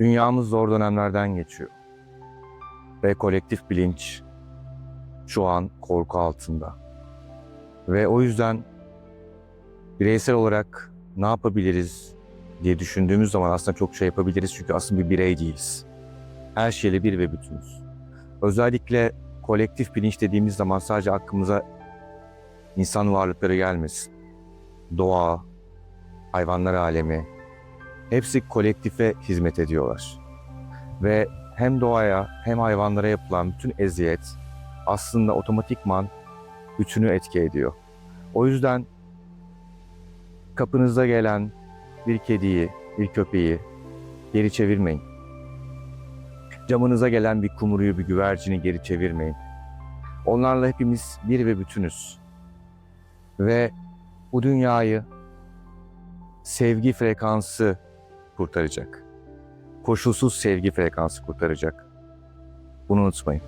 Dünyamız zor dönemlerden geçiyor. Ve kolektif bilinç şu an korku altında. Ve o yüzden bireysel olarak ne yapabiliriz diye düşündüğümüz zaman aslında çok şey yapabiliriz çünkü aslında bir birey değiliz. Her şeyle bir ve bütünüz. Özellikle kolektif bilinç dediğimiz zaman sadece aklımıza insan varlıkları gelmesin. Doğa, hayvanlar alemi, hepsi kolektife hizmet ediyorlar. Ve hem doğaya hem hayvanlara yapılan bütün eziyet aslında otomatikman bütünü etki ediyor. O yüzden kapınıza gelen bir kediyi, bir köpeği geri çevirmeyin. Camınıza gelen bir kumuruyu, bir güvercini geri çevirmeyin. Onlarla hepimiz bir ve bütünüz. Ve bu dünyayı sevgi frekansı kurtaracak. Koşulsuz sevgi frekansı kurtaracak. Bunu unutmayın.